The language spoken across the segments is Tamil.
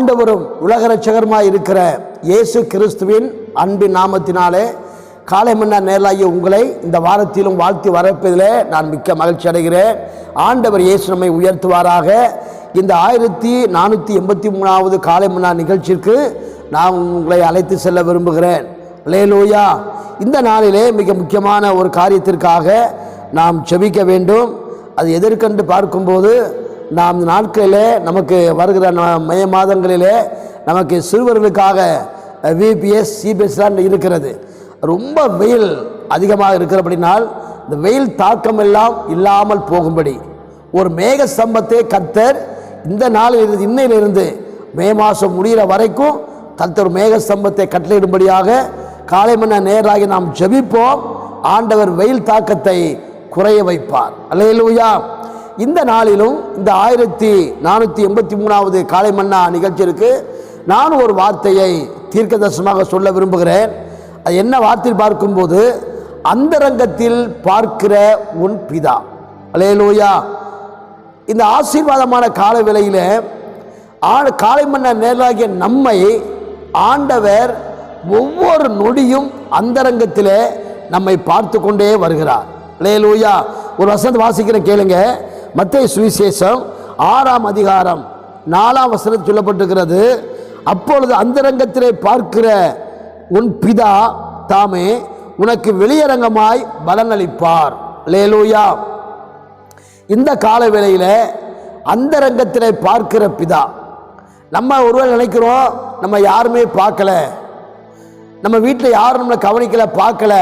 ஆண்டவரும் உலக ரட்சகருமாய் இருக்கிற இயேசு கிறிஸ்துவின் அன்பின் நாமத்தினாலே காலை மன்னா நேரலாகிய உங்களை இந்த வாரத்திலும் வாழ்த்தி வரப்பதிலே நான் மிக்க மகிழ்ச்சி அடைகிறேன். ஆண்டவர் இயேசு நம்மை உயர்த்துவாராக. இந்த ஆயிரத்தி நானூற்றி எண்பத்தி மூணாவது காலை மன்னா நிகழ்ச்சிக்கு நான் உங்களை அழைத்து செல்ல விரும்புகிறேன். லேலோயா இந்த நாளிலே மிக முக்கியமான ஒரு காரியத்திற்காக நாம் செபிக்க வேண்டும். அது எதற்கென்று பார்க்கும்போது நாம் இந்த நாட்களிலே நமக்கு வருகிற ந- மே மாதங்களிலே நமக்கு சிறுவர்களுக்காக விபிஎஸ் சிபிஎஸ்லாம் இருக்கிறது. ரொம்ப வெயில் அதிகமாக இருக்கிறபடினால் இந்த வெயில் தாக்கம் எல்லாம் இல்லாமல் போகும்படி. ஒரு மேக ஸ்தம்பத்தை கர்த்தர் இந்த நாளில் இருந்து இன்னையிலிருந்து மே மாதம் முடிகிற வரைக்கும் கர்த்தர் மேக ஸ்தம்பத்தை கட்டளையிடும்படியாக காலை மணி நேராகி நாம் ஜெபிப்போம். ஆண்டவர் வெயில் தாக்கத்தை குறைய வைப்பார். அல்லேலூயா. இந்த நாளிலும் இந்த ஆயிரத்தி நானூற்றி எண்பத்தி மூணாவது காலை மன்னா நிகழ்ச்சிக்கு நான் ஒரு வார்த்தையை தீர்க்கதர்சனமாக சொல்ல விரும்புகிறேன். அது என்ன வார்த்தை பார்க்கும்போது அந்தரங்கத்தில் பார்க்கிற உன் பிதா. அலேலூயா இந்த ஆசீர்வாதமான கால விலையில் ஆ- காலை மன்ன நேராகிய நம்மை ஆண்டவர் ஒவ்வொரு நொடியும் அந்தரங்கத்தில் நம்மை பார்த்து கொண்டே வருகிறார். லேலூயா ஒரு வசந்த வாசிக்கிற கேளுங்க. மத்திய சுவிசேஷம் ஆறாம் அதிகாரம் நாலாம் வசனத்தில் சொல்லப்பட்டிருக்கிறது. அப்பொழுது அந்தரங்கத்திலே பார்க்கிற உன் பிதா தாமே உனக்கு வெளியரங்கமாய் பலனளிப்பார். லேலூயா இந்த கால வேளையில் அந்தரங்கத்திலே பார்க்கிற பிதா நம்ம ஒருவர் நினைக்கிறோம் நம்ம யாருமே பார்க்கல. நம்ம வீட்டில் யாரும் நம்மளை கவனிக்கல பார்க்கல.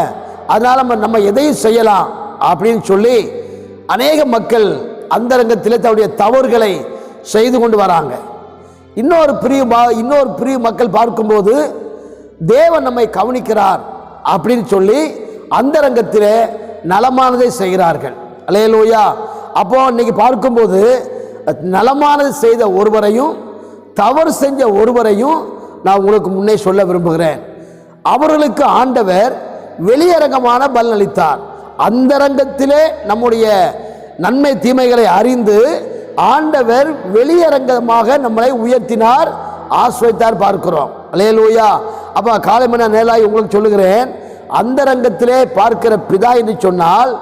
அதனால் நம்ம நம்ம எதையும் செய்யலாம் அப்படின்னு சொல்லி அநேக மக்கள் அந்தரங்கத்தில் தன்னுடைய தவறுகளை செய்து கொண்டு வராங்க. இன்னொரு பிரிவு இன்னொரு பிரிவு மக்கள் பார்க்கும்போது தேவன் நம்மை கவனிக்கிறார் அப்படின்னு சொல்லி அந்தரங்கத்தில் நலமானதை செய்கிறார்கள். அலையலோயா அப்போ இன்னைக்கு பார்க்கும்போது நலமானது செய்த ஒருவரையும் தவறு செஞ்ச ஒருவரையும் நான் உங்களுக்கு முன்னே சொல்ல விரும்புகிறேன். அவர்களுக்கு ஆண்டவர் வெளியரங்கமான பலன் அளித்தார் அந்தரங்கத்திலே நம்முடைய நன்மை தீமைகளை அறிந்து ஆண்டவர் வெளியரங்கமாக நம்மளை உயர்த்தினார் ஆஸ்வதித்தார் பார்க்கிறோம். அலையலூயா அப்போ காலை மணி நேராய் உங்களுக்கு சொல்லுகிறேன். அந்தரங்கத்திலே பார்க்கிற பிதா என்று சொன்னால்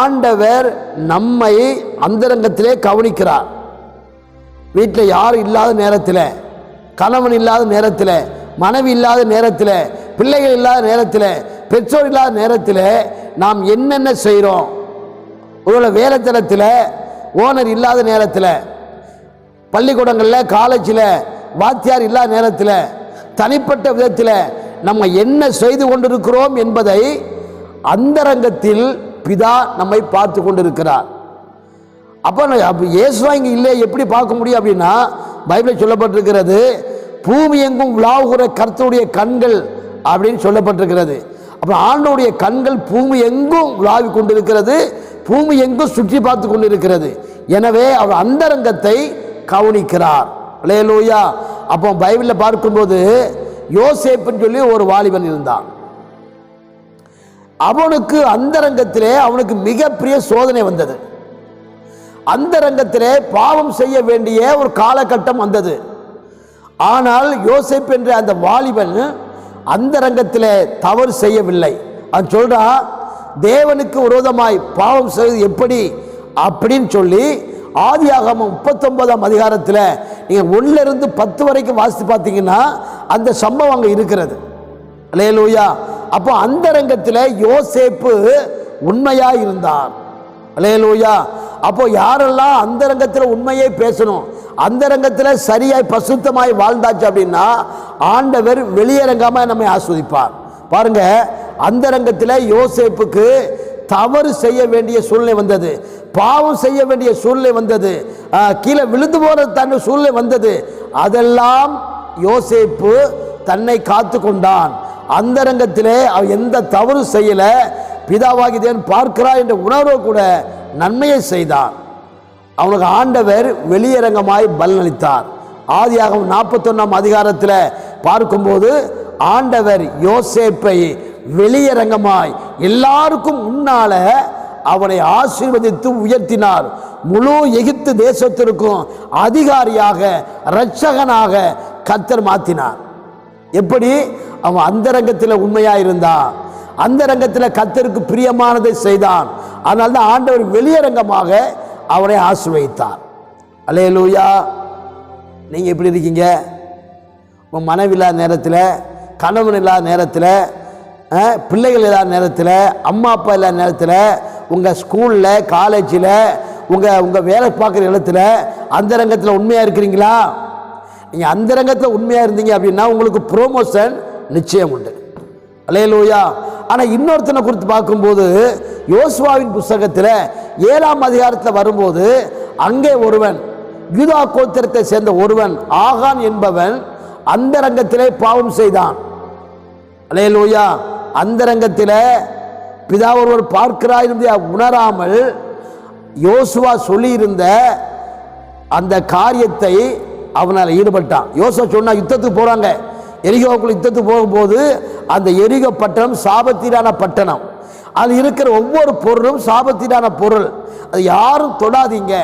ஆண்டவர் நம்மை அந்தரங்கத்திலே கவனிக்கிறார். வீட்டில் யாரும் இல்லாத நேரத்தில் கணவன் இல்லாத நேரத்தில் மனைவி இல்லாத நேரத்தில் பிள்ளைகள் இல்லாத நேரத்தில் பெற்றோர் இல்லாத நேரத்தில் நாம் என்னென்ன செய்கிறோம்? ஒருவேளை வேலைத்தளத்தில் ஓனர் இல்லாத நேரத்தில் பள்ளிக்கூடங்களில் காலேஜில் வாத்தியார் இல்லாத நேரத்தில் தனிப்பட்ட விதத்தில் நம்ம என்ன செய்து கொண்டிருக்கிறோம் என்பதை அந்தரங்கத்தில் பிதா நம்மை பார்த்து கொண்டிருக்கிறார். அப்போ அப்போ இயேசுவா இங்கே இல்லை எப்படி பார்க்க முடியும் அப்படின்னா பைபிளில் சொல்லப்பட்டிருக்கிறது பூமி எங்கும் விழாவுகிற கர்த்தருடைய கண்கள் அப்படின்னு சொல்லப்பட்டிருக்கிறது. அப்புறம் ஆண்டோடைய கண்கள் பூமி எங்கும் விழாவி கொண்டிருக்கிறது பூமி எங்கும் சுற்றி பார்த்து கொண்டிருக்கிறது. எனவே அவர் அந்தரங்கத்தை கவனிக்கிறார். லேலூயா அப்போ பைபிளில் பார்க்கும்போது யோசேப்புன்னு சொல்லி ஒரு வாலிபன் இருந்தான். அவனுக்கு அந்தரங்கத்திலே அவனுக்கு மிகப்பெரிய சோதனை வந்தது. அந்தரங்கத்திலே பாவம் செய்ய வேண்டிய ஒரு காலகட்டம் வந்தது. ஆனால் யோசேப் என்ற அந்த வாலிபன் அந்தரங்கத்திலே தவறு செய்யவில்லை. அவன் சொல்றான் தேவனுக்கு விரோதமாய் பாவம் செய்வது எப்படி? அப்படின்னு சொல்லி ஆதியாகமம் முப்பத்தொன்பதாம் அதிகாரத்தில் நீங்கள் ஒன்றிலிருந்து பத்து வரைக்கும் வாசித்து பார்த்தீங்கன்னா அந்த சம்பவம் அங்கே இருக்கிறது. அலேலூயா அப்போ ரங்கத்தில் யோசேப்பு உண்மையாக இருந்தார் அலேலூயா அப்போ யாரெல்லாம் அந்தரங்கத்தில் உண்மையை பேசணும் அந்த ரங்கத்தில் சரியாய் பசுத்தமாய் வாழ்ந்தாச்சு அப்படின்னா ஆண்டவர் வெளியரங்கமாக நம்மை ஆஸ்வதிப்பார். பாருங்கள் அந்த அந்தரங்கத்தில் யோசேப்புக்கு தவறு செய்ய வேண்டிய சூழ்நிலை வந்தது. பாவம் செய்ய வேண்டிய சூழ்நிலை வந்தது. கீழே விழுந்து போற தன் சூழ்நிலை வந்தது. அதெல்லாம் யோசேப்பு தன்னை காத்து கொண்டான். அந்தரங்கத்திலே அவன் எந்த தவறு செய்யல. பிதாவாகி தேவன் பார்க்கிறார் என்ற உணர்வு கூட நன்மையை செய்தான். அவனுக்கு ஆண்டவர் வெளியரங்கமாய் பலனளித்தார். ஆதியாகவும் நாற்பத்தொன்னாம் அதிகாரத்தில் பார்க்கும்போது ஆண்டவர் யோசேப்பை வெளியரங்கமாய் எல்லாருக்கும் முன்னால அவனை ஆசீர்வதித்து உயர்த்தினார். முழு எகிப்து தேசத்திற்கும் அதிகாரியாக இரட்சகனாக கத்தர் மாற்றினார் எப்படி? அவன் அந்தரங்கத்தில் உண்மையா இருந்தான் அந்தரங்கத்தில் கத்தருக்கு பிரியமானதை செய்தான். அதனால தான் ஆண்டவர் வெளியரங்கமாக அவனை அலே லூயா நீங்கள் எப்படி இருக்கீங்க? உங்கள் மனைவி இல்லாத நேரத்தில் கணவன் இல்லாத நேரத்தில் பிள்ளைகள் இல்லாத நேரத்தில் அம்மா அப்பா இல்லாத நேரத்தில் உங்கள் ஸ்கூலில் காலேஜில் உங்கள் உங்கள் வேலை பார்க்குற இடத்துல அந்த ரங்கத்தில் உண்மையாக இருக்கிறீங்களா? நீங்கள் அந்த ரங்கத்தில் உண்மையாக இருந்தீங்க அப்படின்னா உங்களுக்கு ப்ரோமோஷன் நிச்சயம் உண்டு. அலையலூயா. ஆனால் இன்னொருத்தனை குறித்து பார்க்கும்போது யோசுவாவின் புஸ்தகத்தில் ஏழாம் அதிகாரத்தில் வரும்போது அங்கே ஒருவன் யூதா கோத்திரத்தை சேர்ந்த ஒருவன் ஆகான் என்பவன் அந்த ரங்கத்திலே பாவம் செய்தான். அலையலூயா. அந்தரங்கத்தில் பிதா ஒருவர் பார்க்கிறாய் என்று உணராமல் யோசுவா சொல்லியிருந்த அந்த காரியத்தை அவனால் ஈடுபட்டான். யோசுவா சொன்னால் யுத்தத்துக்கு போகிறாங்க எரிகோக்குள்ள யுத்தத்துக்கு போகும்போது அந்த எரிகோ பட்டணம் சாபத்தீரான பட்டணம். அது இருக்கிற ஒவ்வொரு பொருளும் சாபத்தீரான பொருள். அது யாரும் தொடாதீங்க.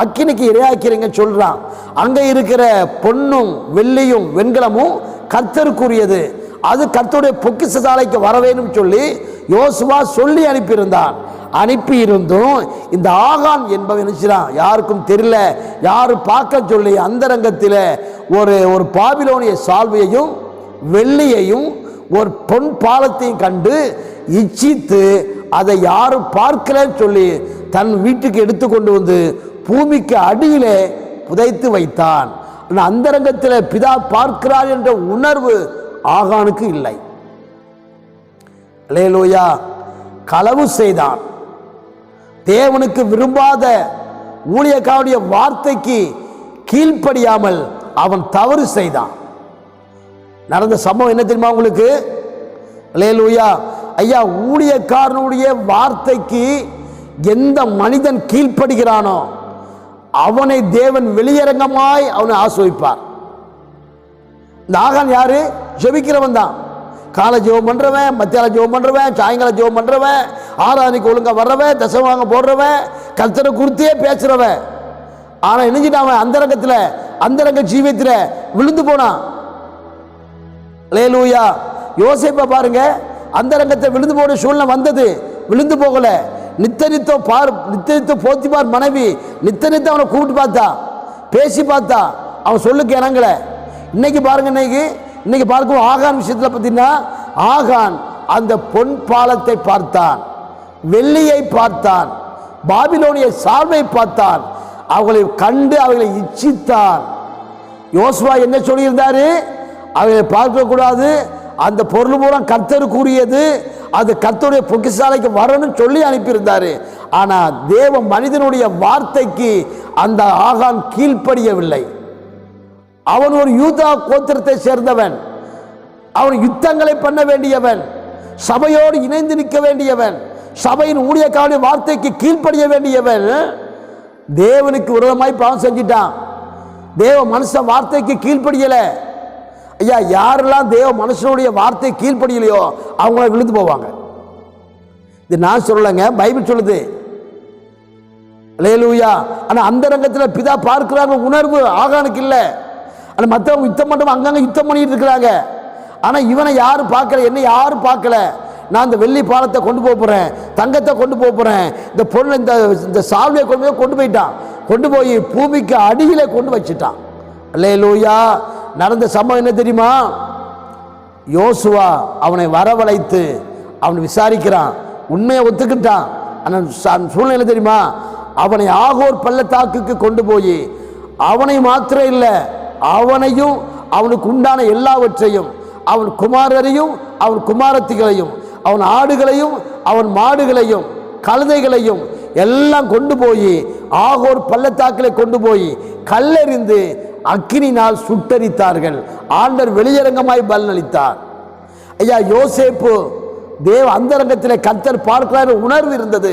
அக்கினிக்கு இரையாக்கிறீங்க சொல்கிறான் அங்கே இருக்கிற பொன்னும் வெள்ளியும் வெண்கலமும் கர்த்தருக்குரியது. அது கர்த்தருடைய பொக்கிச சாலைக்கு வர சொல்லி யோசுவா சொல்லி அனுப்பியிருந்தான். அனுப்பி இருந்தும் இந்த ஆகான் என்பவன் நினைச்சான் யாருக்கும் தெரியல யாரும் பார்க்க சொல்லி அந்தரங்கத்தில் ஒரு ஒரு பாபிலோனிய சால்வையையும் வெள்ளியையும் ஒரு பொன் பாலத்தையும் கண்டு இச்சித்து அதை யாரும் பார்க்கலன்னு சொல்லி தன் வீட்டுக்கு எடுத்து கொண்டு வந்து பூமிக்கு அடியிலே புதைத்து வைத்தான். ஆனா அந்தரங்கத்தில் பிதா பார்க்கிறார் என்ற உணர்வு ஆகானுக்கு இல்லை. லேலோயா களவு செய்தான். தேவனுக்கு விரும்பாத ஊழியக்காருடைய வார்த்தைக்கு கீழ்ப்படியாமல் அவன் தவறு செய்தான். நடந்த சம்பவம் என்ன தெரியுமா உங்களுக்கு? லேலூயா ஐயா ஊழியக்காரனுடைய வார்த்தைக்கு எந்த மனிதன் கீழ்ப்படுகிறானோ அவனை தேவன் வெளியரங்கமாய் அவனை ஆசிரிப்பார் இந்த ஆகான் யாரு? ஜெபிக்கிறவன் தான். காலை ஜெபம் பண்ணுறவன் மத்தியால ஜெபம் பண்ணுறவன் சாயங்காலம் ஜெபம் பண்ணுறவன் ஆராதனைக்கு ஒழுங்கா வர்றவன் தசவாங்க போடுறவன் கல்ச்சரை குறித்தே பேசுகிறவன் ஆனால் இணைஞ்சிட்டான் அவன் அந்தரங்கத்தில் அந்தரங்க ஜீவியத்தில் விழுந்து போனான். லேலூயா யோசிப்பை பாருங்க. அந்த ரங்கத்தை விழுந்து போன சூழ்நிலை வந்தது. விழுந்து போகல. நித்த நித்தம் பார் நித்த நித்தம் போத்திபார் மனைவி நித்த நித்தம் அவனை கூப்பிட்டு பார்த்தா பேசி பார்த்தா அவன் சொல்லுக்கு இணங்கல. இன்னைக்கு பாருங்க இன்னைக்கு இன்னைக்கு பார்க்கும் ஆகான் விஷயத்தில் பார்த்தீங்கன்னா ஆகான் அந்த பொன் பாலத்தை பார்த்தான் வெள்ளியை பார்த்தான் பாபிலோனிய சால்வை பார்த்தான் அவர்களை கண்டு அவர்களை இச்சித்தான். யோசுவா என்ன சொல்லியிருந்தாரு? அவர்களை பார்க்கக்கூடாது அந்த பொருள் மூலம் கர்த்தருக்குரியது அது கர்த்தருடைய பொக்கிசாலைக்கு வரணும்னு சொல்லி அனுப்பியிருந்தாரு. ஆனால் தேவ மனிதனுடைய வார்த்தைக்கு அந்த ஆகான் கீழ்ப்படியவில்லை. அவன் ஒரு யூதா கோத்திரத்தை சேர்ந்தவன். அவன் யுத்தங்களை பண்ண வேண்டியவன். சபையோடு இணைந்து நிற்க வேண்டியவன். சபையின் ஊழியக்காரனுடைய வார்த்தைக்கு கீழ்ப்படிய வேண்டியவன். தேவனுக்கு விரோதமாய் பாவம் செஞ்சிட்டான். தேவ மனுஷன் வார்த்தைக்கு கீழ்ப்படியலை. ஐயா யாரெல்லாம் தேவ மனுஷனுடைய வார்த்தை கீழ்ப்படியலையோ அவங்கள விழுந்து போவாங்க. இது நான் சொல்லலைங்க பைபிள் சொல்லுது. லேலூயா ஆனால் அந்த ரங்கத்தில் பிதா பார்க்கிறாங்க உணர்வு ஆகானுக்கு இல்லை. ஆனால் மற்றவங்க யுத்தம் மட்டும் அங்கங்கே யுத்தம் பண்ணிட்டு இருக்கிறாங்க. ஆனால் இவனை யாரும் பார்க்கல? என்ன யாரும் பார்க்கல? நான் இந்த வெள்ளி பாலத்தை கொண்டு போக போகிறேன் தங்கத்தை கொண்டு போக போகிறேன் இந்த பொருள் இந்த இந்த சால்வையை கொண்டு போய் கொண்டு போயிட்டான். கொண்டு போய் பூமிக்கு அடியில் கொண்டு வச்சுட்டான். லேலூயா நடந்த சம்பவம் என்ன தெரியுமா? யோசுவா அவனை வரவழைத்து அவனை விசாரிக்கிறான். உண்மையை ஒத்துக்கிட்டான். ஆனால் சூழ்நிலை தெரியுமா? அவனை ஆகோர் பள்ளத்தாக்குக்கு கொண்டு போய் அவனை மாத்திரம் இல்லை அவனையும் அவனுக்கு உண்டான எல்லாவற்றையும் அவன் குமாரரையும் அவன் குமாரத்திகளையும் அவன் ஆடுகளையும் அவன் மாடுகளையும் கழுதைகளையும் எல்லாம் கொண்டு போய் ஆகோர் பள்ளத்தாக்கிலே கொண்டு போய் கல்லெறிந்து அக்கினினால் சுட்டரித்தார்கள். ஆண்டர் வெளியரங்கமாய் பலனளித்தார். ஐயா யோசேப்பு தேவ அந்தரங்கத்தில் கத்தர் பார்க்கிறார் உணர்வு இருந்தது.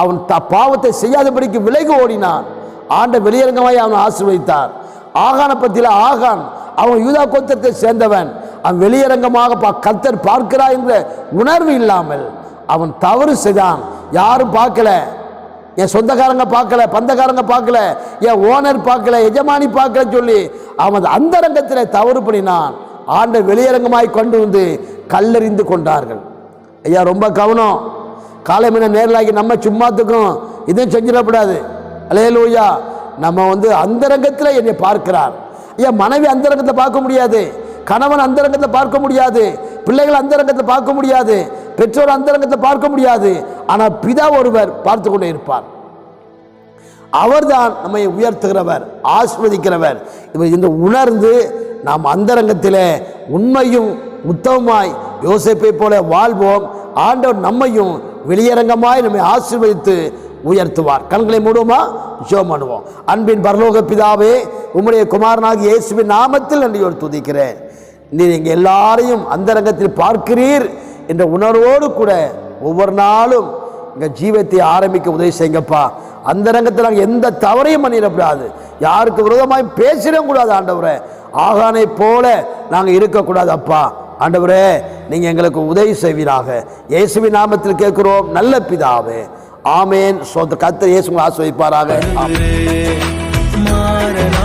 அவன் த பாவத்தை செய்யாதபடிக்கு விலகி ஓடினான். ஆண்ட வெளியரங்கமாய் அவன் ஆசிர்வதித்தார். ஆகான பற்றியில் ஆகான் அவன் யூதா கோத்திரத்தை சேர்ந்தவன். அவன் வெளியரங்கமாக பா கத்தர் பார்க்கிறார் என்ற உணர்வு இல்லாமல் அவன் தவறு செய்தான். யாரும் பார்க்கல. என் சொந்தக்காரங்க பார்க்கல பந்தக்காரங்க பார்க்கல என் ஓனர் பார்க்கல எஜமானி பார்க்கல சொல்லி அவன் அந்தரங்கத்தில் தவறு பண்ணினான். ஆண்ட வெளியரங்கமாய் கொண்டு வந்து கல்லறிந்து கொண்டார்கள். ஐயா ரொம்ப கவனம். காலை மணி நேரலாகி நம்ம சும்மாத்துக்கும் இதுவும் செஞ்சிடக்கூடாது. அலையலூயா நம்ம வந்து அந்தரங்கத்தில் என்னை பார்க்கிறார். என் மனைவி அந்தரங்கத்தை பார்க்க முடியாது. கணவன் அந்தரங்கத்தை பார்க்க முடியாது. பிள்ளைகள் அந்தரங்கத்தை பார்க்க முடியாது. பெற்றோர் அந்தரங்கத்தை பார்க்க முடியாது. ஆனால் பிதா ஒருவர் பார்த்து கொண்டே இருப்பார். அவர்தான் நம்மை உயர்த்துகிறவர் ஆஸ்வதிக்கிறவர் இவர் இந்த உணர்ந்து நாம் அந்தரங்கத்தில் உண்மையும் உத்தமமாய் யோசிப்பை போல வாழ்வோம். ஆண்டவர் நம்மையும் வெளியரங்கமாய் நம்மை ஆசீர்வதித்து உயர்த்துவார். கண்களை மூடுவோமா? ஜோம் பண்ணுவோம். அன்பின் பரலோக பிதாவே உம்முடைய குமாரனாகி இயேசுவின் நாமத்தில் நன்றியோடு துதிக்கிறேன். நீர் எங்கள் எல்லாரையும் அந்தரங்கத்தில் பார்க்கிறீர் என்ற உணர்வோடு கூட ஒவ்வொரு நாளும் எங்கள் ஜீவத்தை ஆரம்பிக்க உதவி செய்யுங்கப்பா. அந்த ரங்கத்தில் நாங்கள் எந்த தவறையும் பண்ணிடக்கூடாது. யாருக்கு விரோதமாய் பேசிடவும் கூடாது ஆண்டவரே. ஆகானை போல நாங்கள் இருக்கக்கூடாது அப்பா. ஆண்டவரே நீங்கள் எங்களுக்கு உதவி செய்வீராக. இயேசுவின் நாமத்தில் கேட்குறோம் நல்ல பிதாவே. ஆமேன். கத்தர் இயேசுங்களை ஆசிர்வதிப்பாராக. ஆமேன்.